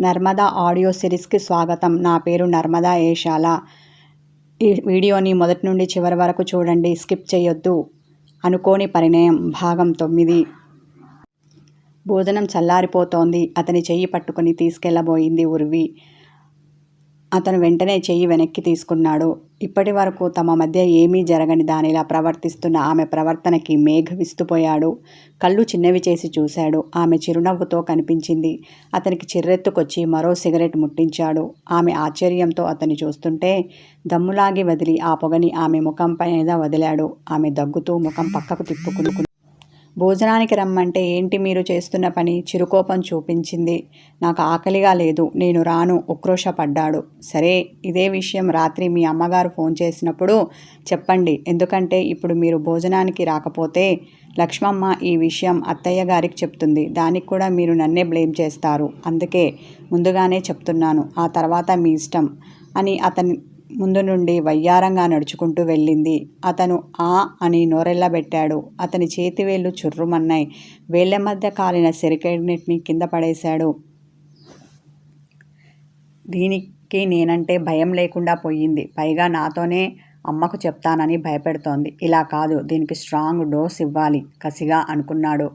Narmada audio సిరీస్కి స్వాగతం. నా పేరు నర్మదా ఏషాల. ఈ వీడియోని మొదటి నుండి చివరి వరకు చూడండి. స్కిప్ చేయొద్దు. అనుకోని పరిణయం. భాగం తొమ్మిది. భోజనం చల్లారిపోతోంది. అతని చెయ్యి పట్టుకుని తీసుకెళ్ళబోయింది ఉర్వి. అతను వెంటనే చెయ్యి వెనక్కి తీసుకున్నాడు. ఇప్పటి వరకు తమ మధ్య ఏమీ జరగని దానిలా ప్రవర్తిస్తున్న ఆమె ప్రవర్తనకి మేఘ్ విస్తుపోయాడు. కళ్ళు చిన్నవి చేసి చూశాడు. ఆమె చిరునవ్వుతో కనిపించింది. అతనికి చిర్రెత్తుకొచ్చి మరో సిగరెట్ ముట్టించాడు. ఆమె ఆశ్చర్యంతో అతన్ని చూస్తుంటే దమ్ములాగి వదిలి ఆ పొగని ఆమె ముఖం మీద వదిలాడు. ఆమె దగ్గుతూ ముఖం పక్కకు తిప్పుకుని భోజనానికి రమ్మంటే ఏంటి మీరు చేస్తున్న పని? చిరుకోపం చూపించింది. నాకు ఆకలిగా లేదు. నేను రాను. ఉక్రోషపడ్డాడు సరే ఇదే విషయం రాత్రి మీ అమ్మగారు ఫోన్ చేసినప్పుడు చెప్పండి. ఎందుకంటే ఇప్పుడు మీరు భోజనానికి రాకపోతే లక్ష్మమ్మ ఈ విషయం అత్తయ్య గారికి చెప్తుంది. దానికి కూడా మీరు నన్నే బ్లేమ్ చేస్తారు. అందుకే ముందుగానే చెప్తున్నాను. ఆ తర్వాత మీ ఇష్టం అని అతని ముందు నుండి వయ్యారంగా నడుచుకుంటూ వెళ్ళింది. అతను ఆ అని నోరెళ్ళబెట్టాడు. అతని చేతివేళ్ళు చుర్రుమన్నాయి. వేళ్ళ మధ్య కాలిన సెరికెట్ని కింద పడేశాడు. దీనికి నేనంటే భయం లేకుండా పోయింది. పైగా నాతోనే అమ్మకు చెప్తానని భయపెడుతోంది. ఇలా కాదు దీనికి స్ట్రాంగ్ డోస్ ఇవ్వాలి కసిగా అనుకున్నాడు.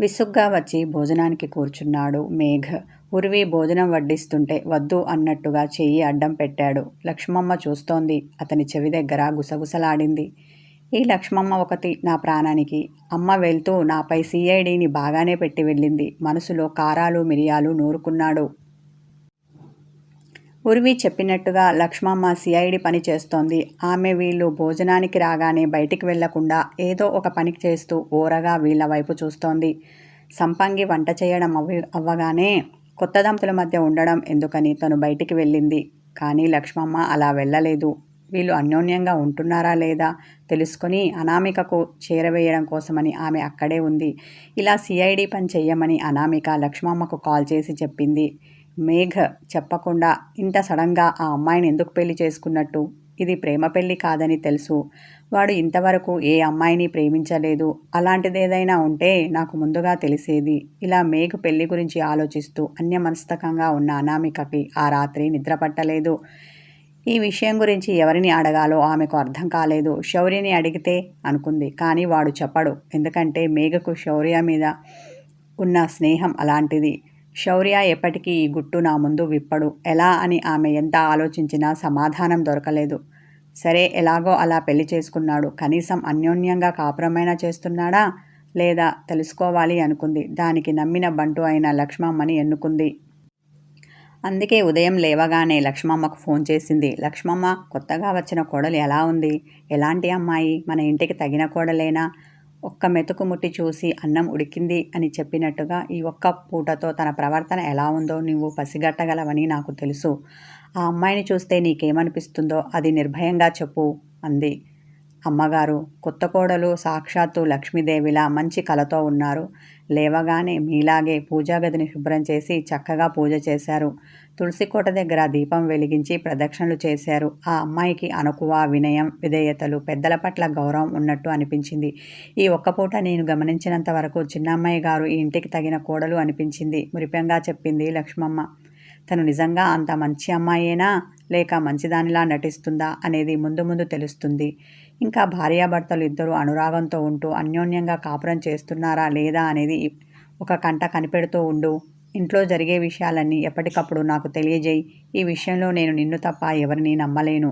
విసుగ్గా వచ్చి భోజనానికి కూర్చున్నాడు మేఘ్. ఉరివి భోజనం వడ్డిస్తుంటే వద్దు అన్నట్టుగా చెయ్యి అడ్డం పెట్టాడు. లక్ష్మమ్మ చూస్తోంది. అతని చెవి దగ్గర గుసగుసలాడింది. ఈ లక్ష్మమ్మ ఒకటి నా ప్రాణానికి. అమ్మ వెళ్తూ నాపై సిఐడిని బాగానే పెట్టి వెళ్ళింది. మనసులో కారాలు మిరియాలు నూరుకున్నాడు. ఉరివి చెప్పినట్టుగా లక్ష్మమ్మ సిఐడి పని చేస్తోంది. ఆమె వీళ్ళు భోజనానికి రాగానే బయటికి వెళ్ళకుండా ఏదో ఒక పని చేస్తూ ఓరగా వీళ్ళ వైపు చూస్తోంది. సంపంగి వంట చేయడం అవ్వ అవ్వగానే కొత్త దంపతుల మధ్య ఉండడం ఎందుకని తను బయటికి వెళ్ళింది. కానీ లక్ష్మమ్మ అలా వెళ్ళలేదు. వీళ్ళు అన్యోన్యంగా ఉంటున్నారా లేదా తెలుసుకొని అనామికకు చేరవేయడం కోసమని ఆమె అక్కడే ఉంది. ఇలా సిఐడి పని చెయ్యమని అనామిక లక్ష్మమ్మకు కాల్ చేసి చెప్పింది. మేఘ చెప్పకుండా ఇంత సడన్గా ఆ అమ్మాయిని ఎందుకు పెళ్ళి చేసుకున్నట్టు? ఇది ప్రేమ పెళ్ళి కాదని తెలుసు. వాడు ఇంతవరకు ఏ అమ్మాయిని ప్రేమించలేదు. అలాంటిదేదైనా ఉంటే నాకు ముందుగా తెలిసేది. ఇలా మేఘ పెళ్ళి గురించి ఆలోచిస్తూ అన్యమనస్తకంగా ఉన్న అనామికకి ఆ రాత్రి నిద్రపట్టలేదు ఈ విషయం గురించి ఎవరిని అడగాలో ఆమెకు అర్థం కాలేదు. శౌర్యని అడిగితే అనుకుంది. కానీ వాడు చెప్పడు. ఎందుకంటే మేఘకు శౌర్య మీద ఉన్న స్నేహం అలాంటిది. శౌర్య ఎప్పటికీ ఈ గుట్టు నా ముందు విప్పడు. ఎలా అని ఆమె ఎంత ఆలోచించినా సమాధానం దొరకలేదు. సరే ఎలాగో అలా పెళ్ళి చేసుకున్నాడు. కనీసం అన్యోన్యంగా కాపురమైనా చేస్తున్నాడా? లేదా తెలుసుకోవాలి అనుకుంది. దానికి నమ్మిన బంటు అయిన లక్ష్మమ్మని ఎన్నుకుంది. అందుకే ఉదయం లేవగానే లక్ష్మమ్మకు ఫోన్ చేసింది. లక్ష్మమ్మ కొత్తగా వచ్చిన కోడలు ఎలా ఉంది? ఎలాంటి అమ్మాయి? మన ఇంటికి తగిన కోడలేనా? ఒక్క మెతుకు ముట్టి చూసి అన్నం ఉడికింది అని చెప్పినట్టుగా ఈ ఒక్క పూటతో తన ప్రవర్తన ఎలా ఉందో నువ్వు పసిగట్టగలవని నాకు తెలుసు. ఆ అమ్మాయిని చూస్తే నీకేమనిపిస్తుందో అది నిర్భయంగా చెప్పు అంది. అమ్మగారు కొత్త కోడలు సాక్షాత్తు లక్ష్మీదేవిలా మంచి కలతో ఉన్నారు. లేవగానే మీలాగే పూజా గదిని శుభ్రం చేసి చక్కగా పూజ చేశారు. తులసికోట దగ్గర దీపం వెలిగించి ప్రదక్షిణలు చేశారు. ఆ అమ్మాయికి అనుకువ వినయం విధేయతలు పెద్దల పట్ల గౌరవం ఉన్నట్టు అనిపించింది. ఈ ఒక్క పూట నేను గమనించినంత వరకు చిన్నమ్మాయి గారు ఈ ఇంటికి తగిన కోడలు అనిపించింది. మురిపెంగా చెప్పింది లక్ష్మమ్మ. తను నిజంగా అంత మంచి అమ్మాయేనా? లేక మంచిదానిలా నటిస్తుందా అనేది ముందు ముందు తెలుస్తుంది. ఇంకా భార్యాభర్తలు ఇద్దరు అనురాగంతో ఉంటూ అన్యోన్యంగా కాపురం చేస్తున్నారా లేదా అనేది ఒక కంట కనిపెడుతూ ఉండు. ఇంట్లో జరిగే విషయాలన్నీ ఎప్పటికప్పుడు నాకు తెలియజేయి. ఈ విషయంలో నేను నిన్ను తప్ప ఎవరిని నమ్మలేను.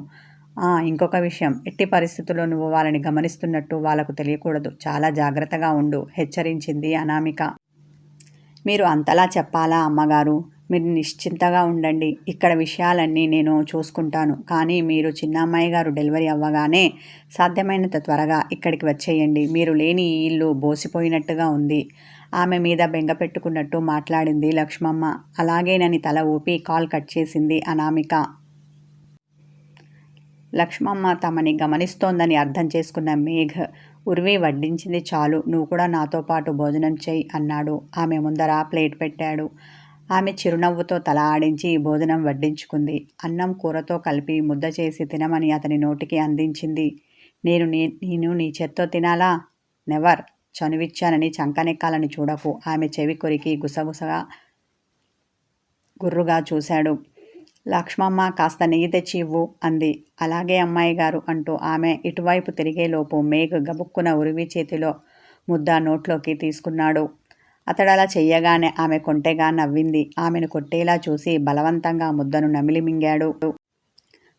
ఇంకొక విషయం. ఎట్టి పరిస్థితుల్లో నువ్వు వాళ్ళని గమనిస్తున్నట్టు వాళ్ళకు తెలియకూడదు. చాలా జాగ్రత్తగా ఉండు. హెచ్చరించింది అనామిక. మీరు అంతలా చెప్పాలా అమ్మగారు? మీరు నిశ్చింతగా ఉండండి. ఇక్కడ విషయాలన్నీ నేను చూసుకుంటాను. కానీ మీరు చిన్న అమ్మాయి గారు డెలివరీ అవ్వగానే సాధ్యమైనంత త్వరగా ఇక్కడికి వచ్చేయండి. మీరు లేని ఈ ఇల్లు బోసిపోయినట్టుగా ఉంది. ఆమె మీద బెంగ పెట్టుకున్నట్టు మాట్లాడింది లక్ష్మమ్మ. అలాగేనని తల ఊపి కాల్ కట్ చేసింది అనామిక. లక్ష్మమ్మ తమని గమనిస్తోందని అర్థం చేసుకున్న మేఘ్ ఉర్వి వడ్డించింది చాలు. నువ్వు కూడా నాతో పాటు భోజనం చేయి అన్నాడు. ఆమె ముందర ప్లేట్ పెట్టాడు. ఆమె చిరునవ్వుతో తల ఆడించి భోజనం వడ్డించుకుంది. అన్నం కూరతో కలిపి ముద్ద చేసి తినమని అతని నోటికి అందించింది. నేను నీ నేను నీ చేత్తో తినాలా? నెవర్. చనువిచ్చానని చంకనెక్కాలని చూడకు. ఆమె చెవి కొరికి గుసగుసగా గుర్రుగా చూశాడు. లక్ష్మమ్మ కాస్త నెయ్యి తెచ్చి ఇవ్వు అంది. అలాగే అమ్మాయి గారు అంటూ ఆమె ఇటువైపు తిరిగేలోపు మేఘ గబుక్కున ఉరివి చేతిలో ముద్ద నోట్లోకి తీసుకున్నాడు. అతడు అలా చెయ్యగానే ఆమె కొంటెగా నవ్వింది. ఆమెను కొట్టేలా చూసి బలవంతంగా ముద్దను నమిలి మింగాడు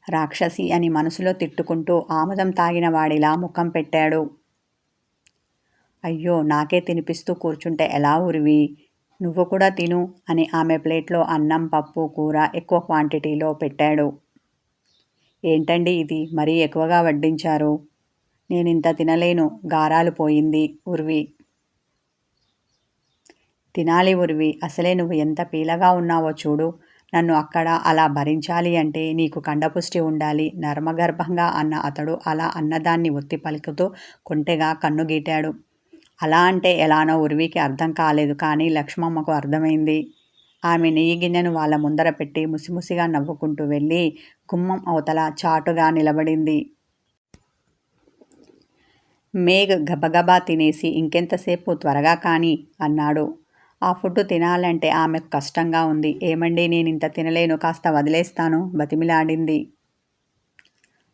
రాక్షసి అని మనసులో తిట్టుకుంటూ ఆముదం తాగిన వాడిలా ముఖం పెట్టాడు. అయ్యో నాకే తినిపిస్తూ కూర్చుంటే ఎలా ఉరివి? నువ్వు కూడా తిను అని ఆమె ప్లేట్లో అన్నం పప్పు కూర ఎక్కువ క్వాంటిటీలో పెట్టాడు. ఏంటండి ఇది? మరీ ఎక్కువగా వడ్డించారు. నేను ఇంత తినలేను. గారాలు పోయింది. ఉర్వి. తినాలి ఉరివి అసలే నువ్వు ఎంత పీలగా ఉన్నావో చూడు. నన్ను అక్కడ అలా భరించాలి అంటే నీకు కండపుష్టి ఉండాలి. నర్మగర్భంగా అన్న అతడు అలా అన్నదాన్ని ఒత్తి పలుకుతూ కొంటెగా కన్ను గీటాడు. అలా అంటే ఎలానో ఉరివికి అర్థం కాలేదు కానీ లక్ష్మమ్మకు అర్థమైంది. ఆమె నెయ్యి గిన్నెను వాళ్ళ ముందర పెట్టి ముసిముసిగా నవ్వుకుంటూ వెళ్ళి గుమ్మం అవతల చాటుగా నిలబడింది. మేఘ్ గబగబా తినేసి ఇంకెంతసేపు త్వరగా కానీ అన్నాడు. ఆ ఫుడ్ తినాలంటే ఆమెకు కష్టంగా ఉంది. ఏమండి నేను ఇంత తినలేను కాస్త వదిలేస్తాను బతిమిలాడింది.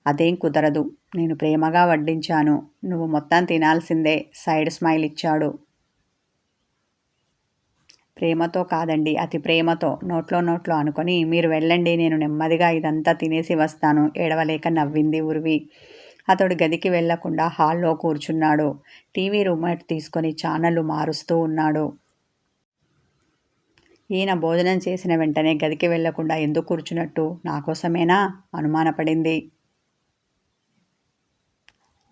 అదేం కుదరదు. నేను ప్రేమగా వడ్డించాను. నువ్వు మొత్తం తినాల్సిందే సైడ్ స్మైల్ ఇచ్చాడు. ప్రేమతో కాదండి అతి ప్రేమతో. నోట్లో నోట్లో అనుకొని మీరు వెళ్ళండి నేను నెమ్మదిగా ఇదంతా తినేసి వస్తాను ఏడవలేక నవ్వింది ఉరివి. అతడు గదికి వెళ్ళకుండా హాల్లో కూర్చున్నాడు. టీవీ రూమేట్ తీసుకొని ఛానళ్ళు మారుస్తూ ఉన్నాడు. ఈయన భోజనం చేసిన వెంటనే గదికి వెళ్ళకుండా ఎందుకు కూర్చున్నట్టు నా కోసమేనా అనుమానపడింది.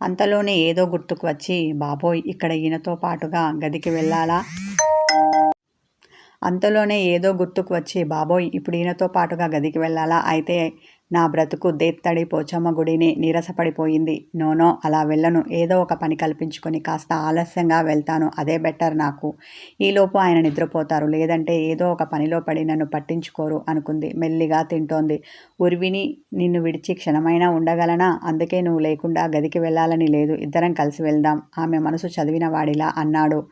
అంతలోనే ఏదో గుర్తుకు వచ్చి బాబోయ్ ఇక్కడ ఈయనతో పాటుగా గదికి వెళ్ళాలా? అంతలోనే ఏదో గుర్తుకు వచ్చి బాబోయ్ ఇప్పుడు ఈయనతో పాటుగా గదికి వెళ్ళాలా? అయితే నా బ్రతుకు దేత్తడి పోచమ్మ గుడిని నీరసపడిపోయింది. నోనో అలా వెళ్ళను. ఏదో ఒక పని కల్పించుకొని కాస్త ఆలస్యంగా వెళ్తాను. అదే బెటర్ నాకు. ఈలోపు ఆయన నిద్రపోతారు. లేదంటే ఏదో ఒక పనిలో పడి నన్ను పట్టించుకోరు అనుకుంది. మెల్లిగా తింటోంది. ఉర్విని నిన్ను విడిచి క్షణమైనా ఉండగలనా? అందుకే నువ్వు లేకుండా గదికి వెళ్ళాలని లేదు. ఇద్దరం కలిసి వెళ్దాం. ఆమె మనసు చదివిన వాడిలా అన్నాడు.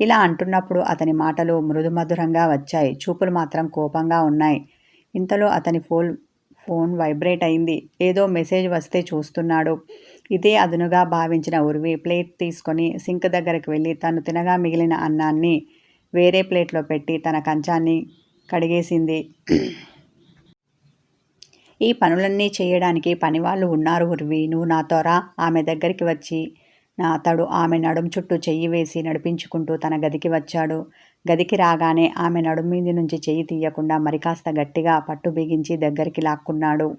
ఇలా అంటున్నప్పుడు అతని మాటలు మృదుమధురంగా వచ్చాయి. చూపులు మాత్రం కోపంగా ఉన్నాయి. ఇంతలో అతని ఫోన్ ఫోన్ వైబ్రేట్ అయింది. ఏదో మెసేజ్ వస్తే చూస్తున్నాడు. ఇదే అదునుగా భావించిన ఉర్వి ప్లేట్ తీసుకొని సింక్ దగ్గరికి వెళ్ళి తను తినగా మిగిలిన అన్నాన్ని వేరే ప్లేట్లో పెట్టి తన కంచాన్ని కడిగేసింది. ఈ పనులన్నీ చేయడానికి పనివాళ్ళు ఉన్నారు ఉర్వి. నువ్వు నాతో రా. ఆమె దగ్గరికి వచ్చి నా అతడు ఆమె నడుం చుట్టూ చెయ్యి వేసి నడిపించుకుంటూ తన గదికి వచ్చాడు. గదికి రాగానే ఆమె నడుం మీది నుంచి చెయ్యి తీయకుండా మరికాస్త గట్టిగా పట్టు బిగించి దగ్గరికి లాక్కున్నాడు.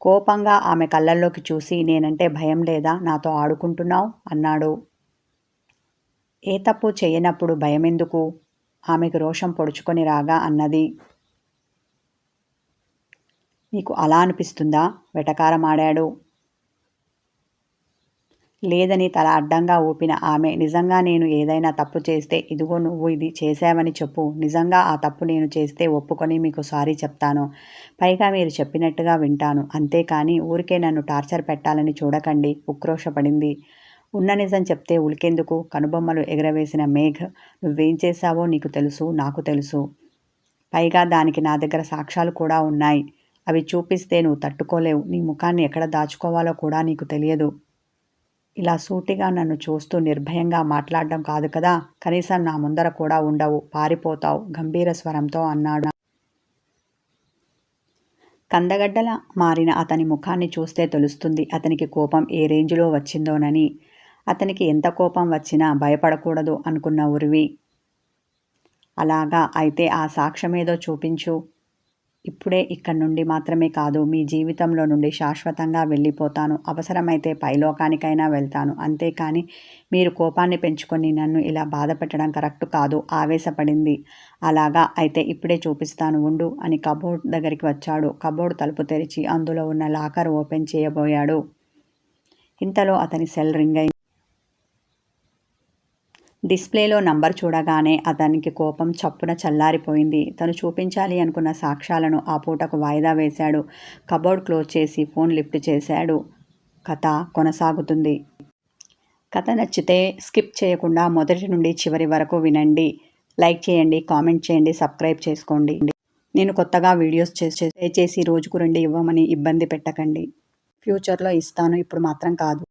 కోపంగా ఆమె కళ్ళల్లోకి చూసి నేనంటే భయం లేదా? నాతో ఆడుకుంటున్నావు? అన్నాడు. ఏ తప్పు చేయనప్పుడు భయమెందుకు? ఆమెకు రోషం పొడుచుకొని రాగా అన్నది. నీకు అలా అనిపిస్తుందా? వెటకారమాడాడు లేదని తల అడ్డంగా ఊపిన ఆమె నిజంగా నేను ఏదైనా తప్పు చేస్తే ఇదిగో నువ్వు ఇది చేశావని చెప్పు. నిజంగా ఆ తప్పు నేను చేస్తే ఒప్పుకొని మీకు సారీ చెప్తాను. పైగా మీరు చెప్పినట్టుగా వింటాను. అంతేకాని ఊరికే నన్ను టార్చర్ పెట్టాలని చూడకండి. ఉక్రోషపడింది ఉన్న నిజం చెప్తే ఉలికెందుకు? కనుబొమ్మలు ఎగరవేసిన మేఘ్ నువ్వేం చేశావో నీకు తెలుసు నాకు తెలుసు. పైగా దానికి నా దగ్గర సాక్ష్యాలు కూడా ఉన్నాయి. అవి చూపిస్తే నువ్వు తట్టుకోలేవు. నీ ముఖాన్ని ఎక్కడ దాచుకోవాలో కూడా నీకు తెలియదు. ఇలా సూటిగా నన్ను చూస్తూ నిర్భయంగా మాట్లాడడం కాదు కదా కనీసం నా ముందర కూడా ఉండవు పారిపోతావు గంభీర స్వరంతో అన్నాడు. కందగడ్డల మారిన అతని ముఖాన్ని చూస్తే తెలుస్తుంది అతనికి కోపం ఏ రేంజ్లో వచ్చిందోనని. అతనికి ఎంత కోపం వచ్చినా భయపడకూడదు అనుకున్న ఉరివి. అలాగా అయితే ఆ సాక్ష్యమేదో చూపించు. ఇప్పుడే ఇక్కడ నుండి మాత్రమే కాదు మీ జీవితంలో నుండి శాశ్వతంగా వెళ్ళిపోతాను. అవసరమైతే పైలోకానికైనా వెళ్తాను. అంతేకాని మీరు కోపాన్ని పెంచుకొని నన్ను ఇలా బాధపెట్టడం కరెక్ట్ కాదు ఆవేశపడింది. అలాగా అయితే ఇప్పుడే చూపిస్తాను ఉండు అని కబోర్డ్ దగ్గరికి వచ్చాడు. కబోర్డ్ తలుపు తెరిచి అందులో ఉన్న లాకర్ ఓపెన్ చేయబోయాడు. ఇంతలో అతని సెల్ రింగ్ అయింది. డిస్ప్లేలో నంబర్ చూడగానే అతనికి కోపం చప్పున చల్లారిపోయింది. తను చూపించాలి అనుకున్న సాక్ష్యాలను ఆ పూటకు వాయిదా వేశాడు. కబోర్డ్ క్లోజ్ చేసి ఫోన్ లిఫ్ట్ చేశాడు. కథ కొనసాగుతుంది. కథ నచ్చితే స్కిప్ చేయకుండా మొదటి నుండి చివరి వరకు వినండి. లైక్ చేయండి కామెంట్ చేయండి సబ్స్క్రైబ్ చేసుకోండి. నేను కొత్తగా వీడియోస్ చేసి దయచేసి రోజుకు రెండు ఇవ్వమని ఇబ్బంది పెట్టకండి. ఫ్యూచర్లో ఇస్తాను ఇప్పుడు మాత్రం కాదు.